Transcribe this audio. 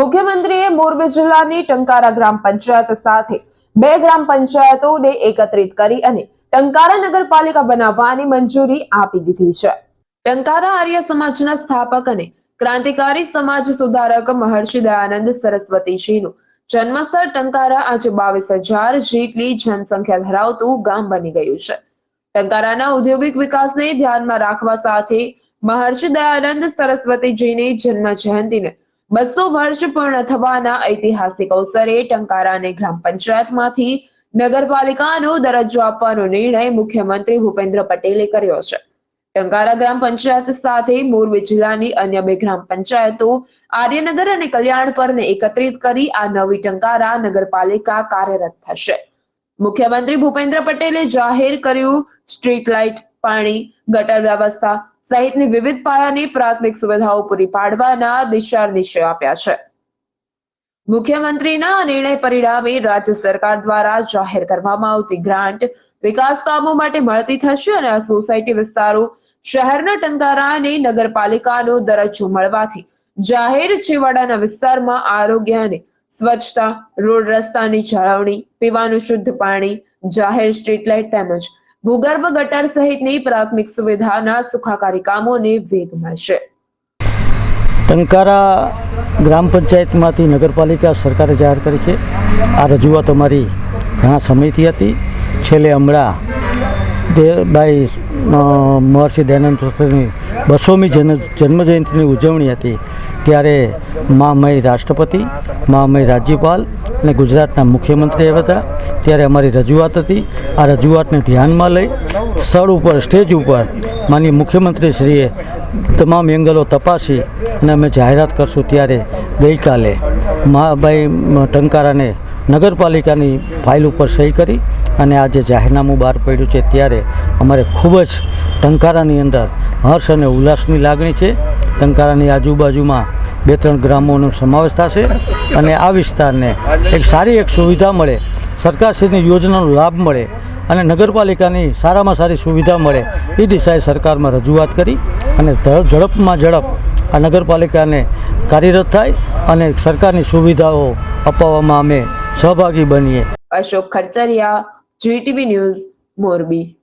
મુખ્યમંત્રીએ મોરબી જિલ્લાની ટંકારા ગ્રામ પંચાયત સાથે બે ગ્રામ પંચાયતોને એકત્રિત કરી અને ટંકારા નગરપાલિકા બનાવવાની મંજૂરી આપી દીધી છે. ટંકારા આર્ય સમાજના સ્થાપક અને ક્રાંતિકારી સમાજ સુધારક મહર્ષિ દયાનંદ સરસ્વતીજીનું જન્મસ્થળ ટંકારા આજે બાવીસ હજાર જેટલી જનસંખ્યા ધરાવતું ગામ બની ગયું છે. ટંકારાના ઔદ્યોગિક વિકાસને ધ્યાનમાં રાખવા સાથે મહર્ષિ દયાનંદ સરસ્વતીજીની જન્મ જયંતિને બસો વર્ષ પૂર્ણ થવાના ઐતિહાસિક અવસરે ટંકારાને ગ્રામ પંચાયતમાંથી નગરપાલિકાનો દરજ્જો આપવાનો નિર્ણય મુખ્યમંત્રી ભૂપેન્દ્ર પટેલે કર્યો છે. ટંકારા ગ્રામ પંચાયત સાથે મોરબી જિલ્લાની અન્ય બે ગ્રામ પંચાયતો આર્યનગર અને કલ્યાણપરને એકત્રિત કરી આ નવી ટંકારા નગરપાલિકા કાર્યરત થશે. મુખ્યમંત્રી ભૂપેન્દ્ર પટેલે જાહેર કર્યું, સ્ટ્રીટ લાઇટ, પાણી, ગટર વ્યવસ્થા સહિતની વિવિધ પાયાની પ્રાથમિક સુવિધાઓ પૂરી પાડવાના દિશા નિર્દેશો આપ્યા છે. મુખ્યમંત્રીના નિર્ણય પરિણામે રાજ્ય સરકાર દ્વારા જાહેર કરવામાં આવતી ગ્રાન્ટ વિકાસ કામો માટે મળતી થશે અને આ સોસાયટી વિસ્તારો શહેરના ટંકારા અને નગરપાલિકાનો દરજ્જો મળવાથી જાહેર છેવાડાના વિસ્તારમાં આરોગ્ય અને સ્વચ્છતા, રોડ રસ્તાની જાળવણી, પીવાનું શુદ્ધ પાણી, જાહેર સ્ટ્રીટ લાઇટ તેમજ ભૂગર્ભ ગટર સહિતની પ્રાથમિક સુવિધાના સુખાકારી કામોને વેગ મળશે. ટંકારા ગ્રામ પંચાયતમાંથી નગરપાલિકા સરકારે જાહેર કરી છે. આ રજૂઆત અમારી ઘણા સમયથી હતી. છેલ્લે હમણાં દેવભાઈ અ, મહર્ષિ દયાનંદ સરસ્વતીની બસોમી જન, જન્મજયંતિની ઉજવણી હતી. ત્યારે મહામય રાષ્ટ્રપતિ મહામય રાજ્યપાલ અને ગુજરાતના મુખ્યમંત્રી આવ્યા હતા. ત્યારે અમારી રજૂઆત હતી. આ રજૂઆતને ધ્યાનમાં લઈ સ્થળ ઉપર, સ્ટેજ ઉપર માનીય મુખ્યમંત્રીશ્રીએ તમામ એંગલો તપાસી અને અમે જાહેરાત કરશું ત્યારે ગઈકાલે મહાભાઈ ટંકારાને નગરપાલિકાની ફાઇલ ઉપર સહી કરી અને આજે જાહેરનામું બહાર પડ્યું છે ત્યારે અમારે ખૂબ જ ટંકારાની અંદર હર્ષ અને ઉલ્લાસની લાગણી છે. ટંકારાની આજુબાજુમાં બે ત્રણ ગ્રામોનો સમાવેશ થશે અને આ વિસ્તારને એક સારી એક સુવિધા મળે, સરકારશ્રીની યોજનાનો લાભ મળે અને નગરપાલિકાની સારામાં સારી સુવિધા મળે એ દિશાએ સરકારમાં રજૂઆત કરી અને ઝડપમાં ઝડપ આ નગરપાલિકાને કાર્યરત થાય અને સરકારની સુવિધાઓ અપાવવામાં અમે સહભાગી બનીએ. Ashok Kharchariya GTV News, Morbi.